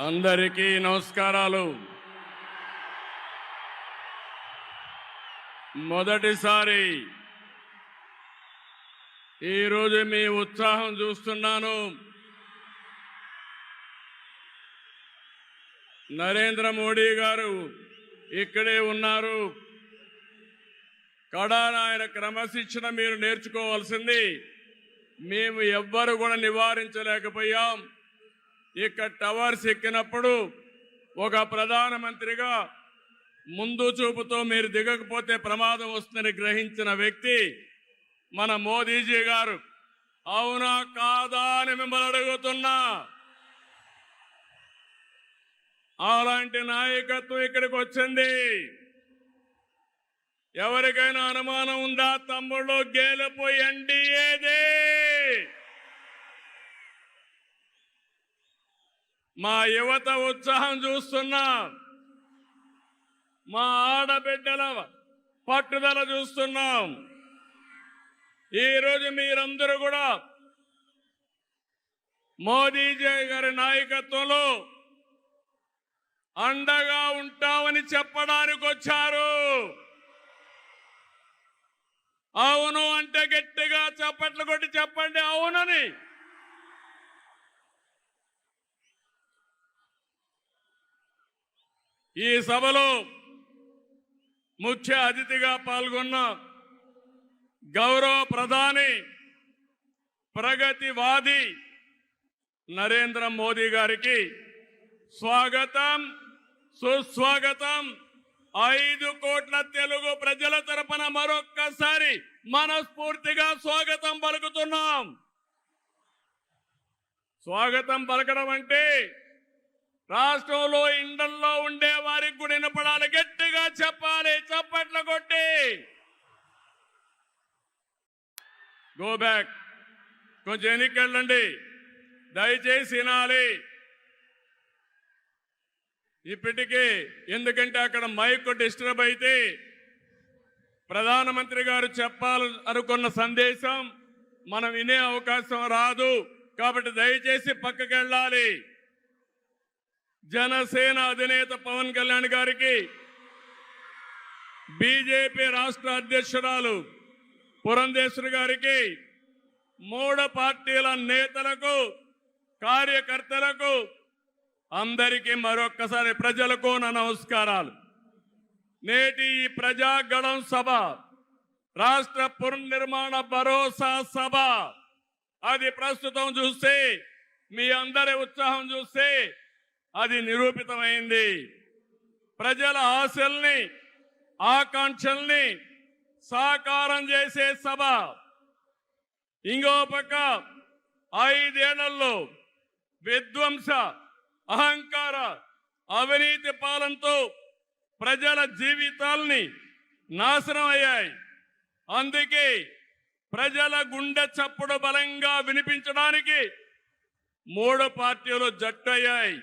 అందరికీ నమస్కారాలు. మొదటిసారి ఈరోజు మీ ఉత్సాహం చూస్తున్నాను. నరేంద్ర మోడీ గారు ఇక్కడే ఉన్నారు. కడానాయన క్రమశిక్షణ మీరు నేర్చుకోవాల్సింది. మేము ఎవ్వరు కూడా నివారించలేకపోయాం. ఇక్కడ టవర్స్ ఎక్కినప్పుడు ఒక ప్రధానమంత్రిగా ముందు చూపుతో మీరు దిగకపోతే ప్రమాదం వస్తుందని గ్రహించిన వ్యక్తి మన మోదీజీ గారు. అవునా కాదా అని మిమ్మల్ని అడుగుతున్నా. అలాంటి నాయకత్వం ఇక్కడికి వచ్చింది. ఎవరికైనా అనుమానం ఉందా? తమ్ముళ్ళు గేలిపోయి ఎన్డీఏదే మా యువత ఉత్సాహం చూస్తున్నా. మా ఆడబిడ్డల పట్టుదల చూస్తున్నాం. ఈరోజు మీరందరూ కూడా మోదీజీ గారి నాయకత్వంలో అండగా ఉంటామని చెప్పడానికి వచ్చారు. అవును అంటే గట్టిగా చప్పట్లు కొట్టి చెప్పండి అవునని. ఈ సభలో ముఖ్య అతిథిగా పాల్గొన్న గౌరవ ప్రధాని ప్రగతివాది నరేంద్ర మోదీ గారికి స్వాగతం సుస్వాగతం. ఐదు కోట్ల తెలుగు ప్రజల తరపున మరొక్కసారి మనస్ఫూర్తిగా స్వాగతం పలుకుతున్నాం. స్వాగతం పలకడం అంటే రాష్ట్రంలో ఇండల్లో ఉండే కూడా వినపడాలి గట్టిగా చెప్పాలి చప్పట్లు కొట్టి. గో బ్యాక్ కొంచెం ఎన్నికెళ్ళండి దయచేసి వినాలి. ఇప్పటికే ఎందుకంటే అక్కడ మైక్ డిస్టర్బ్ అయితే ప్రధానమంత్రి గారు చెప్పాలి అనుకున్న సందేశం మనం వినే అవకాశం రాదు. కాబట్టి దయచేసి పక్కకెళ్ళాలి. జనసేన అధినేత పవన్ కళ్యాణ్ గారికి బీజేపీ రాష్ట్ర అధ్యక్షురాలు పురంధేశ్వరి గారికి మూడు పార్టీల నేతలకు కార్యకర్తలకు అందరికీ మరొక్కసారి ప్రజలకు నా నమస్కారాలు. నేటి ఈ ప్రజాగణం సభ రాష్ట్ర పునర్నిర్మాణ భరోసా సభ అది ప్రస్తుతం చూస్తే మీ అందరి ఉత్సాహం చూస్తే అది నిరూపితమైంది. ప్రజల ఆశల్ని ఆకాంక్షల్ని సాకారం చేసే సభ. ఇంకో పక్క ఐదేళ్ళలో విధ్వంస అహంకార అవినీతి పాలనతో ప్రజల జీవితాల్ని నాశనం అయ్యాయి. అందుకే ప్రజల గుండె చప్పుడు బలంగా వినిపించడానికి మూడు పార్టీలు జట్టయ్యాయి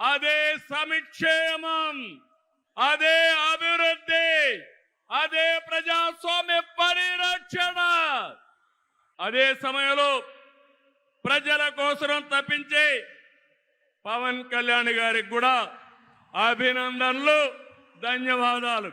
అదే సమిక్షేమం అదే అభివృద్ధి అదే ప్రజాస్వామ్య పరిరక్షణ. అదే సమయంలో ప్రజల కోసం తప్పించి పవన్ కళ్యాణ్ గారికి కూడా అభినందనలు ధన్యవాదాలు.